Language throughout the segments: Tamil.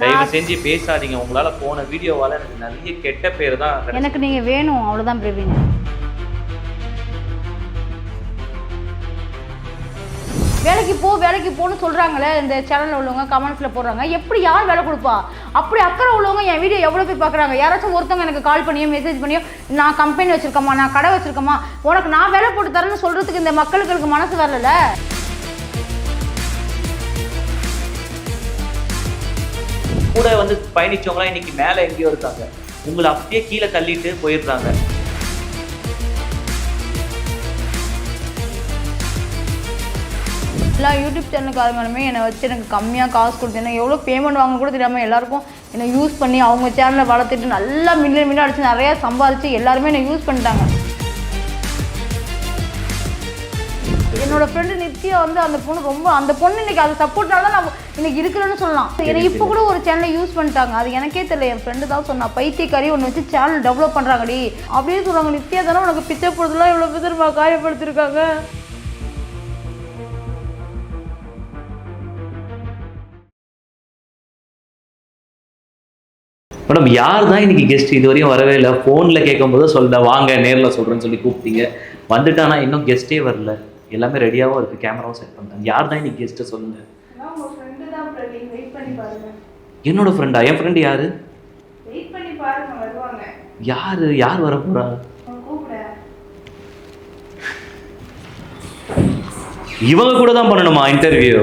தயவு செஞ்சு பேசாதீங்க. உங்களால போன வீடியோவால எனக்கு நிறைய கெட்ட பேர் தான். எனக்கு நீங்கள் வேணும். அவ்வளோதான் பிரவீன். வேலைக்கு போ வேலைக்கு போன்னு சொல்கிறாங்களே இந்த சேனலில் உள்ளவங்க கமெண்ட்ஸில் போடுறாங்க. எப்படி யார் வேலை கொடுப்பா? அப்படி அக்கறை உள்ளவங்க என் வீடியோ எவ்வளோ பேர் பார்க்குறாங்க? யாராச்சும் ஒருத்தவங்க எனக்கு கால் பண்ணியோ மெசேஜ் பண்ணியோ நான் கம்பெனி வச்சுருக்கேம்மா நான் கடை வச்சுருக்கேம்மா உனக்கு நான் வேலை போட்டு தரேன்னு சொல்கிறதுக்கு இந்த மக்களுக்கு மனசு வரல கூட வந்து பயணிச்சவங்களாம் இன்னைக்கு மேலே எங்கேயோ இருக்காங்க. உங்களை அப்படியே கீழே தள்ளிட்டு போயிடுறாங்க. எல்லா யூடியூப் சேனலுக்காரங்களுமே என்னை வச்சு எனக்கு கம்மியாக காசு கொடுத்து எனக்கு எவ்வளோ பேமெண்ட் வாங்க கூட தெரியாமல் எல்லாருக்கும் என்னை யூஸ் பண்ணி அவங்க சேனலை வளர்த்துட்டு நல்லா மில்லியன் மில்லியன் அடிச்சு நிறையா சம்பாதிச்சு எல்லாருமே என்னை யூஸ் பண்ணிட்டாங்க. என்னோட ஃப்ரெண்டு நித்யா வந்து அந்த பொண்ணு ரொம்ப அந்த பொண்ணு இன்னைக்கு அது சப்போர்ட்னால தான் நான் இன்னைக்கு இருக்கிறேன்னு சொல்லலாம். என்னை இப்போ கூட ஒரு சேனலை யூஸ் பண்ணிட்டாங்க. அது எனக்கே தெரியல. என் ஃப்ரெண்டு தான் சொன்னா பைத்தியக்காரி ஒன்று வச்சு சேனல் டெவலப் பண்ணுறாங்கடி அப்படியே சொல்கிறாங்க நித்யா தானே உனக்கு பிச்சை போடுறதுலாம் இவ்வளோ பேர் காயப்படுத்திருக்காங்க? மேடம் யார் தான் இன்னைக்கு கெஸ்ட் இது வரையும் வரவே இல்லை? ஃபோனில் கேட்கும்போது சொல்ல வாங்க நேரில் சொல்கிறேன்னு சொல்லி கூப்பிட்டீங்க. வந்துட்டானா இன்னும் கெஸ்ட்டே வரல. எல்லாமே ரெடியாகவும் இருக்குது கேமராவும் செட் பண்ணிட்டாங்க யார் தான் இன்னைக்கு கெஸ்ட்டு சொல்லுங்க? உங்க ஃப்ரெண்டு தான் பிரவீன் வெயிட் பண்ணி பாருங்க. என்னோட ஃப்ரெண்டா என் ஃப்ரெண்டு யாரு? வெயிட் பண்ணி பாருங்க வருவாங்க. யாரு? யார் வர போறா? இவங்க கூட தான் பண்ணணுமா இன்டர்வியூ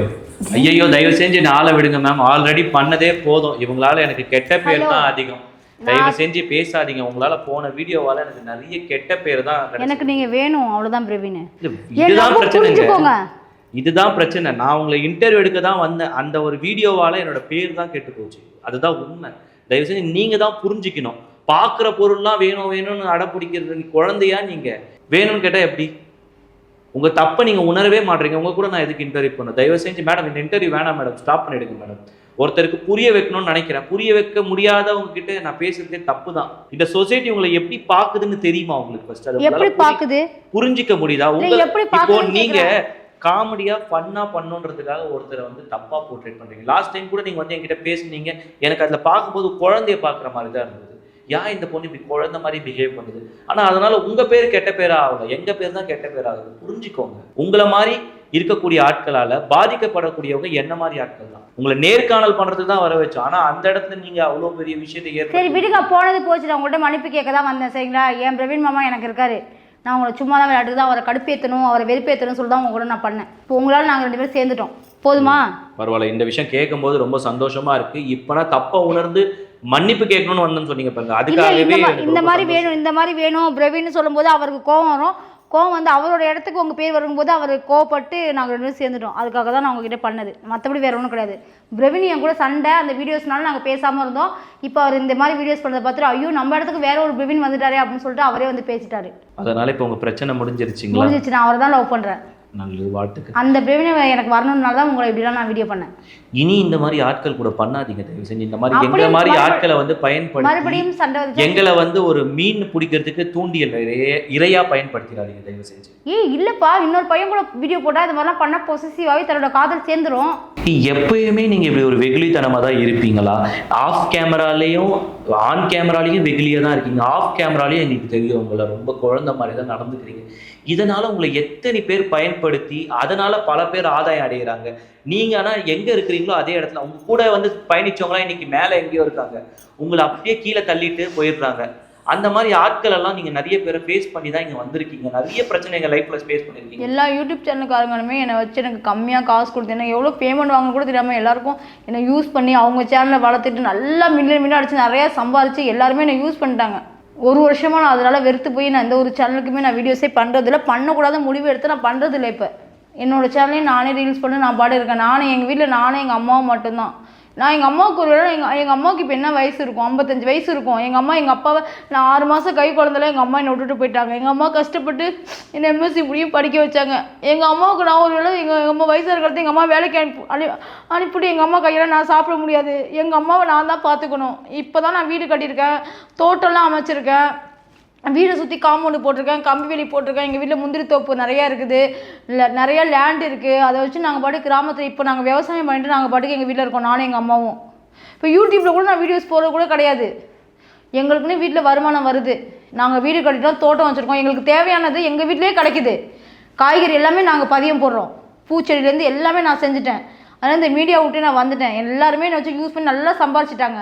ஐயையோ தயவு செஞ்சு என்னை ஆளை விடுங்க மேம் ஆல்ரெடி பண்ணதே போதும். இவங்களால எனக்கு கெட்ட பேர் தான் அதிகம். தயவு செஞ்சு பேசாதீங்க. உங்களால போன வீடியோவால எனக்கு நிறைய கெட்ட பேர் தான். எனக்கு நீங்க வேணும். அவ்வளவுதான் பிரவீன். இதுதான் பிரச்சனைங்க. புரிஞ்சுக்கோங்க. இதுதான் பிரச்சனை. நான் உங்களை இன்டர்வியூ எடுக்க தான் வந்தேன். அந்த ஒரு வீடியோவால என்னோட பேர் தான் கெட்டு போச்சு. அதுதான் உண்மை. தயவு செஞ்சு நீங்க தான் புரிஞ்சுக்கணும். பார்க்குற பொருள்லாம் வேணும் வேணும்னு அடப்பிடிக்கிறது குழந்தையா நீங்க? வேணும்னு கேட்டா எப்படி? உங்க தப்பை நீங்க உணரவே மாட்டீங்க. உங்க கூட நான் எதுக்கு இன்டர்வியூ பண்ண தயவு செஞ்சு மேடம் இந்த இன்டர்வியூ வேணாம் மேடம் ஸ்டாப் பண்ணிடுங்க மேடம் ஒருத்தருக்கு புரிய வைக்கணும்னு நினைக்கிறேன். புரிய வைக்க முடியாதவங்க கிட்ட நான் பேசுறதே தப்பு தான் இந்த சொசைட்டி உங்களை எப்படி பாக்குதுன்னு தெரியுமா உங்களுக்கு ஃபர்ஸ்ட் அது எப்படி பாக்குது புரிஞ்சிக்க முடியுதா? இல்ல, உங்க எப்படி இப்போ நீங்க காமெடியா ஃபன்னா பண்ணுன்றதுக்காக ஒருத்தரை வந்து தப்பா போர்ட்ரேட் பண்றீங்க. லாஸ்ட் டைம் கூட நீங்க வந்து என்கிட்ட பேசுனீங்க. எனக்கு அதுல பார்க்கும்போது குழந்தைய பார்க்குற மாதிரி தான் இருந்தது. ஏன் இந்த பொண்ணு இப்படி குழந்தை மாதிரி பிஹேவ் பண்ணுது? ஆனா அதனால உங்க பேர் கெட்ட பேரா ஆகல. எங்க பேர் தான் கெட்ட பேர் ஆகுது? புரிஞ்சுக்கோங்க. உங்களை மாதிரி இருக்கக்கூடிய ஆட்களால பாதிக்கப்படக்கூடியவங்க என்ன மாதிரி ஆட்கள் தான்? உங்களை நேர்காணல் பண்றதுக்கு தான் வர வச்சோம். ஆனா அந்த இடத்துல நீங்க அவ்வளவு பெரிய விஷயத்தை சரி விடுங்க. போனது போச்சு. நான் உங்கள்கிட்ட மன்னிப்பு கேட்க தான் வந்தேன் சரிங்களா? என் பிரவீன் மாமா எனக்கு இருக்காரு. நான் உங்களை சும்மா தான் விளையாட்டுக்கு தான் அவரை கடுப்பேற்றணும் அவரை வெறுப்பேற்றணும் சொல்லி தான் உங்க கூட நான் பண்ணேன். இப்போ உங்களால் நாங்கள் ரெண்டு பேரும் சேர்ந்துட்டோம். போதுமா? பரவாயில்ல. இந்த விஷயம் கேட்கும்போது ரொம்ப சந்தோஷமா இருக்கு. இப்பனா தப்பா உணர்ந்து மன்னிப்பு கேட்கணும்னு வந்தேன்னு சொன்னீங்க பாருங்க. அதுக்காகவே இந்த மாதிரி. வேணும் இந்த மாதிரி வேணும் பிரவீன் சொல்லும்போது அவருக்கு கோவம் வரும். கோவம் வந்து அவரோட இடத்துக்கு உங்கள் பேர் வரும்போது அவர் கோவப்பட்டு நாங்கள் ரெண்டு பேரும் சேர்ந்துட்டோம். அதுக்காக தான் நான் உங்ககிட்ட பண்ணது. மற்றபடி வேற ஒன்றும் கிடையாது. பிரவீன் என் கூட சண்டை அந்த வீடியோஸ்னால நாங்கள் பேசாமல் இருந்தோம். இப்போ அவர் இந்த மாதிரி வீடியோஸ் பண்ணதை பார்த்துட்டு ஐயோ நம்ம இடத்துக்கு வேற ஒரு பிரவீன் வந்துட்டாரே அப்படின்னு சொல்லிட்டு அவரே வந்து பேசிட்டாரு. அதனால இப்போ உங்க பிரச்சனை முடிஞ்சிருச்சுங்களா? முடிஞ்சிச்சு நான் அவரை தான் லவ் பண்ணுறேன் நல்லது வாழ்த்துக்கு அந்த பிரவீன் எனக்கு வரணும்னால தான் உங்களை இப்படிலாம் நான் வீடியோ பண்ணேன். இனி இந்த மாதிரி ஆட்கள் கூட பண்ணாதீங்க தயவு செஞ்சு. இந்த மாதிரி எங்களை மாதிரி ஆட்களை வந்து பயன்படுத்தி எங்களை வந்து ஒரு மீன் பிடிக்கிறதுக்கு தூண்டியல் இரையா பயன்படுத்திடாதீங்க தயவு செஞ்சு. ஏய் இல்லைப்பா. இன்னொரு பையன் கூட வீடியோ போட்டால் இது மாதிரிலாம் பண்ணால் பொசசிவாகவே தன்னோட காதல் சேர்ந்துரும். எப்பயுமே நீங்க இப்படி ஒரு வெகுளித்தனமா தான் இருப்பீங்களா? ஆஃப் கேமராலையும் ஆன் கேமராலையும் வெகுளியா தான் இருக்கீங்க. ஆஃப் கேமராலையும் எங்களுக்கு தெரியும். உங்களை ரொம்ப குழந்தை மாதிரி தான் நடந்துக்கிறீங்க. இதனால உங்களை எத்தனை பேர் பயன்படுத்தி அதனால பல பேர் ஆதாயம் அடைகிறாங்க நீங்க ஆனா எங்க இருக்கிறீங்களோ அதே இடத்துல உங்க கூட வந்து பயணிச்சவங்களாம் இன்னைக்கு மேல எங்கேயோ இருக்காங்க. உங்களை அப்படியே கீழே தள்ளிட்டு போயிடுறாங்க. அந்த மாதிரி ஆட்கள் எல்லாம் நீங்க நிறைய பேரை ஃபேஸ் பண்ணி தான் இங்க வந்திருக்கீங்க. நிறைய பிரச்சனை எங்க லைஃப்ல ஃபேஸ் பண்ணிருக்கீங்க. எல்லா யூடியூப் சேனலுக்காரங்களுமே என்னை வச்சு எனக்கு கம்மியா காசு கொடுத்து எனக்கு எவ்வளோ பேமெண்ட் வாங்க கூட தெரியாமல் எல்லாருக்கும் என்னை யூஸ் பண்ணி அவங்க சேனலை வளர்த்துட்டு நல்லா மில்லியன் மில்லியன் அடிச்சு நிறைய சம்பாதிச்சு எல்லாருமே என்னை யூஸ் பண்ணிட்டாங்க. ஒரு வருஷமா நான் அதனால வெறுத்து போய் நான் எந்த ஒரு சேனலுக்குமே நான் வீடியோஸே பண்ணுறதில்ல பண்ணக்கூடாத முடிவு எடுத்து நான் பண்றதில்லை இப்போ. என்னோட சேனலையும் நானே ரீல்ஸ் பண்ணி நான் பாடியிருக்கேன் இருக்கேன். நானே எங்கள் வீட்டில் நானே எங்கள் அம்மாவும் மட்டும்தான். நான் எங்கள் அம்மாவுக்கு ஒரு வேளை எங்கள் எங்கள் அம்மாவுக்கு இப்போ என்ன வயசு இருக்கும்? ஐம்பத்தஞ்சு வயசு இருக்கும். எங்கள் அம்மா எங்கள் அப்பாவை நான் ஆறு மாதம் கை குழந்தைல எங்கள் அம்மா என்னை விட்டுட்டு போயிட்டாங்க. எங்கள் அம்மா கஷ்டப்பட்டு என்னை எம்எஸ்சி முடியும் படிக்க வச்சாங்க. எங்கள் அம்மாவுக்கு நான் ஒரு வேளை எங்கள் எங்கள் அம்மா வயசாக இருக்கிறது எங்கள் அம்மா வேலைக்கு அனுப்பி அனு அனுப்பிட்டு எங்கள் அம்மா கையில் நான் சாப்பிட முடியாது. எங்கள் அம்மாவை நான் தான் பார்த்துக்கணும். இப்போ தான் நான் வீடு கட்டியிருக்கேன். தோட்டம்லாம் அமைச்சிருக்கேன். வீடை சுற்றி காம்பவுண்டு போட்டிருக்கேன் கம்பி வேலி போட்டிருக்கேன் எங்கள் வீட்டில் முந்திரி தோப்பு நிறையா இருக்குது. இல்லை நிறைய லேண்ட் இருக்குது அதை வச்சு நாங்கள் பாட்டு கிராமத்தில் இப்போ நாங்கள் விவசாயம் பண்ணிட்டு நாங்கள் பாட்டுக்கு எங்கள் வீட்டில் இருக்கோம் நானும் எங்கள் அம்மாவும். இப்போ யூடியூப்பில் கூட நான் வீடியோஸ் போடுறது கூட கிடையாது. எங்களுக்குன்னு வீட்டில் வருமானம் வருது. நாங்கள் வீடு கட்டிட்டோம் தோட்டம் வச்சுருக்கோம். எங்களுக்கு தேவையானது எங்கள் வீட்டிலேயே கிடைக்குது. காய்கறி எல்லாமே நாங்கள் பதியம் போடுறோம். பூச்செடியிலேருந்து எல்லாமே நான் செஞ்சுட்டேன். அதனால் இந்த மீடியா விட்டு நான் வந்துட்டேன். எல்லாருமே என்னை வச்சு யூஸ் பண்ணி நல்லா சம்பாரிச்சிட்டாங்க.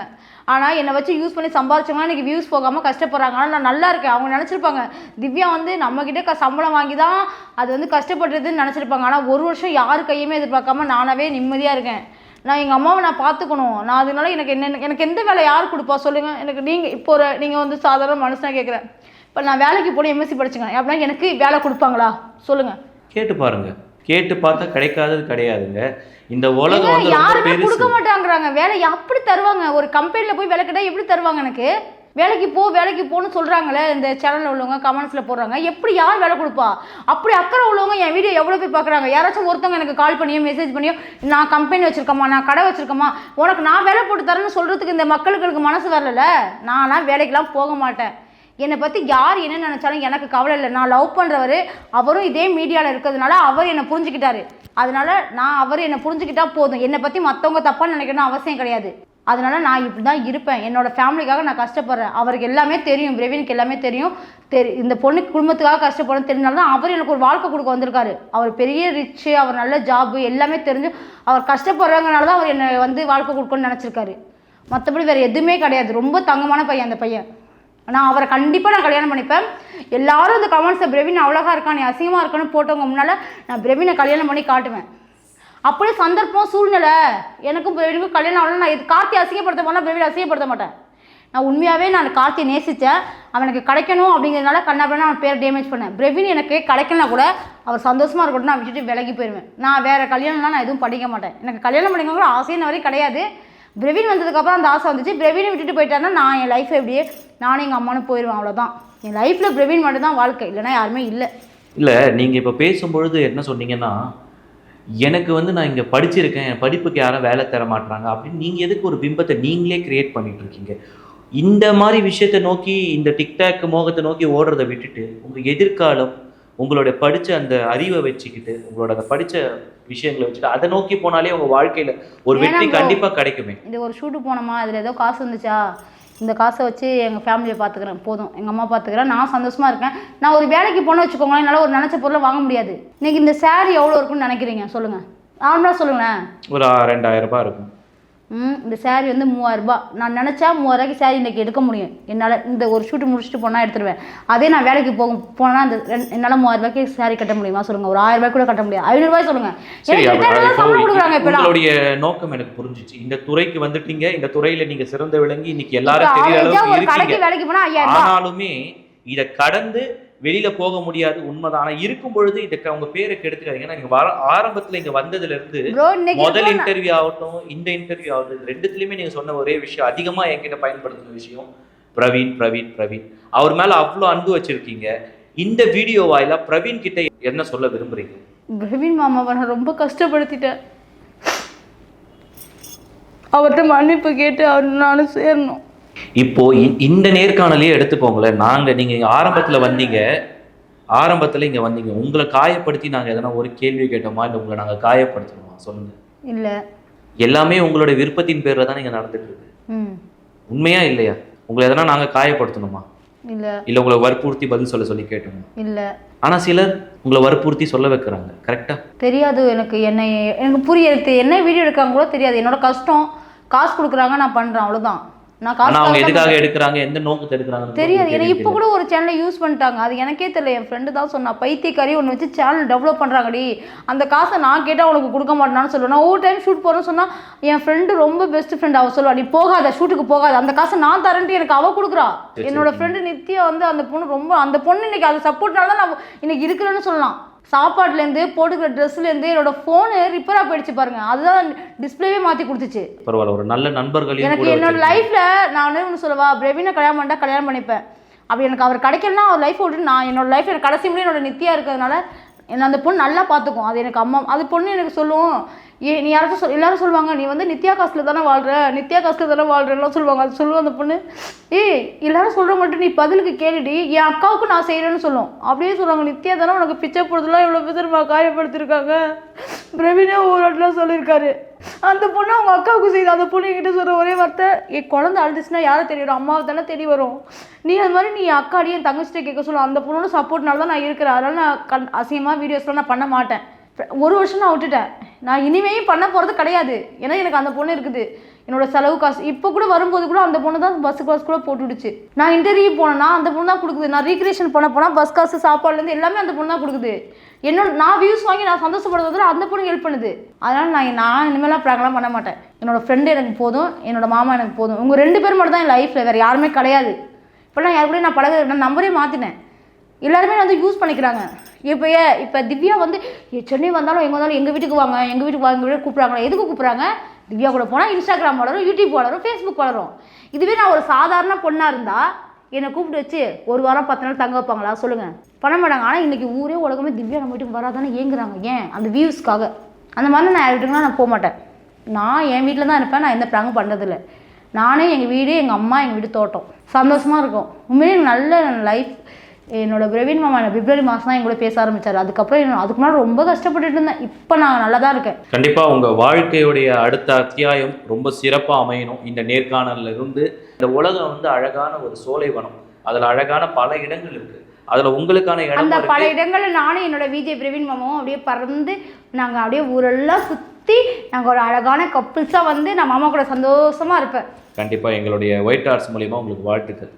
ஆனால் என்னை வச்சு யூஸ் பண்ணி சம்பாரிச்சவங்க இன்றைக்கி வியூஸ் போகாமல் கஷ்டப்படுறாங்க. ஆனால் நான் நல்லா இருக்கேன். அவங்க நினச்சிருப்பாங்க. திவ்யா வந்து நம்மக்கிட்ட க சம்பளம் வாங்கி தான் அது வந்து கஷ்டப்படுறதுன்னு நினச்சிருப்பாங்க. ஆனால் ஒரு வருஷம் யார் கையுமே எதிர்பார்க்காம நானாவே நிம்மதியாக இருக்கேன். நான் எங்கள் அம்மாவை நான் பார்த்துக்கணும். நான் அதனால எனக்கு என்ன எனக்கு எந்த வேலை யார் கொடுப்பா? சொல்லுங்கள் எனக்கு நீங்கள் இப்போ ஒரு நீங்கள் வந்து சாதாரண மனுஷனாக கேட்குறேன் இப்போ நான் வேலைக்கு போய் எம்எஸ்சி படிச்சுங்க அப்படின்னா எனக்கு வேலை கொடுப்பாங்களா? சொல்லுங்கள் கேட்டு பாருங்கள் கேட்டு பார்த்தா கிடைக்காதது கிடையாதுங்க. இந்த உலகம் வந்து யாருமே கொடுக்க மாட்டாங்கறாங்க வேலை எப்படி தருவாங்க. ஒரு கம்பெனியில் போய் வேலை கேட்டால் எப்படி தருவாங்க எனக்கு? வேலைக்கு போ வேலைக்கு போன்னு சொல்கிறாங்களே இந்த சேனலில் உள்ளவங்க கமெண்ட்ஸில் போடுறாங்க. எப்படி யார் வேலை கொடுப்பா? அப்படி அக்கறை உள்ளவங்க என் வீடியோ எவ்வளோ பேர் பார்க்குறாங்க? யாராச்சும் ஒருத்தவங்க எனக்கு கால் பண்ணியோ மெசேஜ் பண்ணியோ நான் கம்பெனி வச்சுருக்கேம்மா நான் கடை வச்சுருக்கேம்மா உனக்கு நான் வேலை போட்டு தரேன்னு சொல்கிறதுக்கு இந்த மக்களுக்கு மனசு வரல நான்லாம் வேலைக்கெல்லாம் போக மாட்டேன். என்னை பற்றி யார் என்ன நினச்சாலும் எனக்கு கவலை இல்லை. நான் லவ் பண்ணுறவர் அவரும் இதே மீடியாவில் இருக்கிறதுனால அவர் என்னை புரிஞ்சுக்கிட்டாரு. அதனால நான் அவர் என்னை புரிஞ்சுக்கிட்டா போதும். என்னை பற்றி மற்றவங்க தப்பாக நினைக்கணும் அவசியம் கிடையாது. அதனால நான் இப்படி தான் இருப்பேன். என்னோட ஃபேமிலிக்காக நான் கஷ்டப்படுறேன். அவருக்கு எல்லாமே தெரியும். பிரவீனுக்கு எல்லாமே தெரியும். தெரி இந்த பொண்ணுக்கு குடும்பத்துக்காக கஷ்டப்படும் தெரிஞ்சாலும் தான் அவர் எனக்கு ஒரு வாழ்க்கை கொடுக்க வந்திருக்காரு. அவர் பெரிய ரிச்சு அவர் நல்ல ஜாப்பு எல்லாமே தெரிஞ்சு அவர் கஷ்டப்படுறதுனால தான் அவர் என்னை வந்து வாழ்க்கை கொடுக்கணும்னு நினச்சிருக்காரு. மற்றபடி வேறு எதுவுமே கிடையாது. ரொம்ப தங்கமான பையன் அந்த பையன். நான் அவரை கண்டிப்பாக நான் கல்யாணம் பண்ணிப்பேன். எல்லாரும் இந்த கமெண்ட்ஸை பிரவீன் அவ்வளோகா இருக்கா நீ அசிங்கமாக இருக்கான்னு போட்டவங்க முன்னால் நான் பிரவீனை கல்யாணம் பண்ணி காட்டுவேன். அப்படியே சந்தர்ப்பம் சூழ்நிலை. எனக்கும் பிரவீனுக்கும் கல்யாணம் ஆகணும் நான் இது கார்த்தி அசிங்கப்படுத்த மாட்டேன் பிரவீன் அசிங்கப்படுத்த மாட்டேன். நான் உண்மையாகவே நான் கார்த்தியை நேசித்தேன் அவனுக்கு கிடைக்கணும் அப்படிங்கிறதுனால கண்ணாபின்னா அவன் பேர் டேமேஜ் பண்ணேன். பிரவீன் எனக்கு கிடைக்கலனா கூட அவர் சந்தோஷமாக இருக்கட்டும் நான் விட்டுட்டு விலகி போயிடுவேன் நான் வேறு கல்யாணம்லாம் நான் எதுவும் படிக்க மாட்டேன். எனக்கு கல்யாணம் பண்ணிக்கோங்க ஆசைன்னு வரையும் கிடையாது. பிரவீன் வந்ததுக்கப்புறம் அந்த ஆசை வந்துச்சு. பிரவீனை விட்டுட்டு போயிட்டாருன்னா நான் என் லைஃப் எப்படியே நானும் எங்கள் அம்மானு போயிடுவேன் அவ்வளோதான் என் லைஃப்பில் பிரவீன் மட்டும் தான் வாழ்க்கை இல்லைனா யாருமே இல்லை. இல்லை நீங்கள் இப்போ பேசும்பொழுது என்ன சொன்னீங்கன்னா எனக்கு வந்து நான் இங்கே படிச்சிருக்கேன் என் படிப்புக்கு யாரும் வேலை தர மாட்டுறாங்க அப்படின்னு நீங்கள் எதுக்கு ஒரு பிம்பத்தை நீங்களே கிரியேட் பண்ணிட்டு இருக்கீங்க? இந்த மாதிரி விஷயத்தை நோக்கி இந்த டிக்டாக் மோகத்தை நோக்கி ஓடுறதை விட்டுட்டு உங்கள் எதிர்காலம் உங்களுடைய படித்த அந்த அறிவை வச்சுக்கிட்டு உங்களோட அந்த படித்த விஷயங்களை வச்சுட்டு அதை நோக்கி போனாலே உங்கள் வாழ்க்கையில் ஒரு வெற்றி. கண்டிப்பாக கிடைக்குமே. இந்த ஒரு ஷூட்டு போனோமா அதில் ஏதோ காசு வந்துச்சா இந்த காசை வச்சு எங்கள் ஃபேமிலியை பார்த்துக்கிறேன் போதும். எங்கள் அம்மா பார்த்துக்கிறேன் நான் சந்தோஷமாக இருக்கேன். நான் ஒரு வேலைக்கு போன வச்சுக்கோங்களேன் என்னால் ஒரு நினச்ச பொருளை வாங்க முடியாது. இன்னைக்கு இந்த saree எவ்வளோ இருக்குன்னு நினைக்கிறீங்க? சொல்லுங்கள் நார்மலாக சொல்லுங்களேன். ஒரு ரெண்டாயிரம் ரூபாய் இருக்கும். இந்த saree வந்து மூவாயிரரூபா நான் நினச்சா மூவாயிரூபாய்க்கு saree இன்றைக்கி எடுக்க முடியும். என்னால் இந்த ஒரு ஷூட்டு முடிச்சுட்டு போனால் எடுத்துருவேன். அதே நான் வேலைக்கு போகும் போனால் அந்த என்னால் மூவாயிரரூபாய்க்கு saree கட்ட முடியுமா சொல்லுங்கள் ஒரு ஆயிரம் ரூபாய் கூட கட்ட முடியாது. ஐநூறுபாய் சொல்லுங்கள் சரி உங்களுடைய நோக்கம் எனக்கு புரிஞ்சுச்சு. இந்த துறைக்கு வந்துட்டீங்க இந்த துறையில நீங்க சிறந்த விளங்கி இன்னைக்கு எல்லாரும் ஆவரேஜா அளவுக்கு இருக்கீங்க. ஆனாலுமே இத கடந்து வெளியில போக முடியாது உண்மைதான். ஆனா இருக்கும் பொழுது இத க- உங்க பேரை கெடுத்துக்காதீங்க. ஏன்னா நீங்க வர ஆரம்பத்துல இங்க வந்ததுல இருந்து ப்ரோ இன்னைக்கு முதல் இன்டர்வியூ ஆகட்டும் இந்த இன்டர்வியூ ஆகட்டும் ரெண்டுத்துலயுமே நீங்க சொன்ன ஒரே விஷயம் அதிகமா என்கிட்ட பயன்படுத்தின விஷயம் பிரவீன் பிரவீன் பிரவீன். அவர் மேல அவ்வளோ அன்பு வச்சிருக்கீங்க. இந்த வீடியோ வாயிலா பிரவீன் கிட்ட என்ன சொல்ல விரும்புறீங்க? பிரவீன் மாமாவை நான் ரொம்ப கஷ்டப்படுத்திட்டேன். அவர்கிட்ட மன்னிப்பு கேட்டு அவர் நானும் சேரணும். இப்போ இந்த நேர்காணலையே எடுத்துக்கோங்களேன். நாங்க நீங்க இங்க ஆரம்பத்துல வந்தீங்க. ஆரம்பத்துல இங்க வந்தீங்க. உங்களை காயப்படுத்தி நாங்க எதனா ஒரு கேள்வி கேட்டோமா? இல்ல உங்களை நாங்க காயப்படுத்தணுமா? சொல்லுங்க. இல்லை. எல்லாமே உங்களுடைய விருப்பத்தின் பேர்ல தான் நீங்க நடந்துட்டு இருக்கு. உண்மையா இல்லையா? உங்களை எதனா நாங்க காயப்படுத்தணுமா? இல்லை. இல்ல உங்களை வற்புறுத்தி பதில் சொல்ல சொல்லி கேட்டோமா? இல்லை. ஆனா சிலர் உங்களை வற்புறுத்தி சொல்ல வைக்கிறாங்க. கரெக்டா தெரியாது எனக்கு என்னை எனக்கு புரியறது என்ன வீடியோ எடுக்காங்க கூட தெரியாது. என்னோட கஷ்டம். காசு கொடுக்குறாங்க நான் பண்ணுறேன் அவ்வளோதான் நான் அவங்க காசு எதுக்காக எடுக்கிறாங்க? எந்த நோக்கத்தை எடுக்கிறாங்க தெரியாது. ஏன்னா இப்போ கூட ஒரு சேனலை யூஸ் பண்ணிட்டாங்க. அது எனக்கே தெரியல. என் ஃப்ரெண்டு தான் சொன்னா பைத்தியக்காரி ஒன்று வச்சு சேனல் டெவலப் பண்ணுறாங்கடி அந்த காசை நான் கேட்டால் உனக்கு கொடுக்க மாட்டேனான்னு சொல்லுவேன். நான் ஒவ்வொரு டைம் ஷூட் போகிறேன்னு சொன்னால் என் ஃப்ரெண்டு ரொம்ப பெஸ்ட் ஃப்ரெண்ட் அவள் சொல்லுவா நீ போகாத ஷூட்டுக்கு போகாத. அந்த காசை நான் தரேன்ட்டு எனக்கு அவள் கொடுக்குறா. என்னோட. ஃப்ரெண்டு நித்யா வந்து அந்த பொண்ணு ரொம்ப அந்த பொண்ணு இன்னைக்கு அது சப்போர்ட்னால தான் நான் இன்னைக்கு இருக்கிறேன்னு சொல்லலாம். சாப்பாட்டுலேருந்து போட்டுக்கிற ட்ரெஸ்லேருந்து என்னோட ஃபோனு ரிப்பேராக போயிடுச்சு பாருங்க. அதுதான் டிஸ்பிளேவே மாற்றி கொடுத்துச்சு. பரவாயில்ல ஒரு நல்ல நண்பர்களையும் எனக்கு என்னோட. லைஃப்ல நான் ஒன்று சொல்லவா பிரவீனை கல்யாணம் பண்ணிட்டா கல்யாணம் பண்ணிப்பேன். அப்படி எனக்கு அவர் கிடைக்கலனா அவர் லைஃப் விட்டு நான் என்னோட லைஃப் எனக்கு கடைசி முடியும் என்னோட நித்தியா இருக்கிறதுனால என்ன அந்த பொண்ணு நல்லா பார்த்துக்கும். அது எனக்கு அம்மா அது பொண்ணு எனக்கு சொல்லும் ஏ நீ யாராச்சும் சொல் எல்லாரும் சொல்லுவாங்க நீ வந்து நித்யா காசில் தானே வாழ்கிற நித்யா காசில் தானே வாழ்கிறலாம் சொல்லுவாங்க. அது சொல்லுவோம் அந்த பொண்ணு. ஏய் எல்லாரும் சொல்கிற மட்டும் நீ பதிலுக்கு கேளுடி. என் அக்காவுக்கும் நான் செய்கிறேன்னு சொல்லும். அப்படியே சொல்லுவாங்க நித்யா தானே உனக்கு பிச்சை போடுறதுலாம் இவ்வளோ பேர் காயப்படுத்திருக்காங்க? பிரவீனே ஒரு இடத்துல சொல்லியிருக்காரு. அந்த பொண்ணு அவங்க அக்காவுக்கு செய்யுது. அந்த பொண்ணு என்கிட்ட சொல்கிற ஒரே வார்த்தை என் குழந்தை அழுதுச்சுன்னா யாரை தெரியும் அம்மாவை தானே தேடி வரும் நீ அது மாதிரி நீ அக்காடி என் தங்கச்சிட்ட கேட்க சொல்ல. அந்த பொண்ணோட சப்போர்ட்னால தான் நான் இருக்கிறேன். அதனால் நான் கண் அசிங்கமாக வீடியோஸ்லாம் நான் பண்ண மாட்டேன். ஒரு வருஷம் நான் விட்டுட்டேன். நான் இனிமேயும் பண்ண போகிறது கிடையாது. ஏன்னா எனக்கு அந்த பொண்ணு இருக்குது. என்னோட செலவு காசு. இப்போ கூட வரும்போது கூட அந்த பொண்ணு தான் பஸ் காசு கூட போட்டுடுச்சு. நான் இன்டர்வியூ போனேன்னா அந்த பொண்ணு தான் கொடுக்குது. நான் ரீக்ரியேஷன் பண்ண போனால் பஸ் காசு சாப்பாடுலேருந்து எல்லாமே அந்த பொண்ணு தான் கொடுக்குது. என்னோட நான் வியூஸ் வாங்கி நான் சந்தோஷப்படுறதுல அந்த பொண்ணு ஹெல்ப் பண்ணுது. அதனால் நான் நான் இனிமேலாம் ப்ராங்கெலாம் பண்ண மாட்டேன். என்னோட ஃப்ரெண்டு எனக்கு போதும். என்னோட மாமா எனக்கு போதும். உங்கள் ரெண்டு பேர் மட்டும் தான் என் லைஃப்பில் வேறு யாருமே கிடையாது. இப்போல்லாம் யாரு கூட நான் பழக நான் நம்பரே மாற்றினேன் எல்லாருமே வந்து யூஸ் பண்ணிக்கிறாங்க. இப்போ ஏ இப்போ திவ்யா வந்து சென்னை வந்தாலும் எங்கே வந்தாலும் எங்கள் வீட்டுக்கு வாங்க எங்கள் வீட்டுக்கு வாங்க எங்கள் வீட்டுக்கு கூப்பிட்றாங்களா? எதுக்கு கூப்பிட்றாங்க? திவ்யா கூட போனால் இன்ஸ்டாகிராம் வளரும் யூடியூப் வளரும் ஃபேஸ்புக் வளரும். இதுவே நான் ஒரு சாதாரண பொண்ணாக இருந்தால் என்னை கூப்பிட்டு வச்சு ஒரு வாரம் பத்து நாள் தங்க வைப்பாங்களா? சொல்லுங்கள் பண்ண மாட்டாங்க. ஆனால் இன்றைக்கி ஊரே உலகமே திவ்யா நம்ம வீட்டுக்கு வராதானே ஏங்குறாங்க. ஏன்? அந்த வியூஸ்க்காக அந்த மாதிரி நான் யார்கிட்டலாம் நான் போக மாட்டேன். நான் என் வீட்டில் தான் இருப்பேன். நான் எந்த ப்ராங்கும் பண்ணுறதில்ல நானே எங்கள் வீடு எங்கள் அம்மா எங்கள் வீடு தோட்டம். சந்தோஷமாக இருக்கும். உண்மையிலே நல்ல லைஃப் என்னோட பிரவீன் மாமா பிப்ரவரி மாதம் தான் என் கூட பேச ஆரம்பிச்சார். அதுக்கப்புறம் என்ன- அதுக்கு முன்னாடி ரொம்ப கஷ்டப்பட்டுட்டு இருந்தேன். இப்போ நான் நல்லா தான் இருக்கேன். கண்டிப்பா உங்க வாழ்க்கையுடைய அடுத்த அத்தியாயம் ரொம்ப சிறப்பா அமையணும். இந்த நேர்காணல்ல இருந்து இந்த உலகம் வந்து அழகான ஒரு சோலைவனம் அதுல அழகான பல இடங்கள் இருக்கு. அதுல உங்களுக்கான இடம் அந்த பல இடங்களில் நானும் என்னோட விஜய் பிரவீன் மாமாவும் அப்படியே பறந்து நாங்கள் அப்படியே ஊரெல்லாம் சுற்றி நாங்கள் ஒரு அழகான கப்புள்ஸாக வந்து நான் மாமா கூட சந்தோஷமாக இருப்பேன். கண்டிப்பா எங்களுடைய ஒயிட் ஆர்ட்ஸ் மூலியமா உங்களுக்கு வாழ்த்துக்கள்.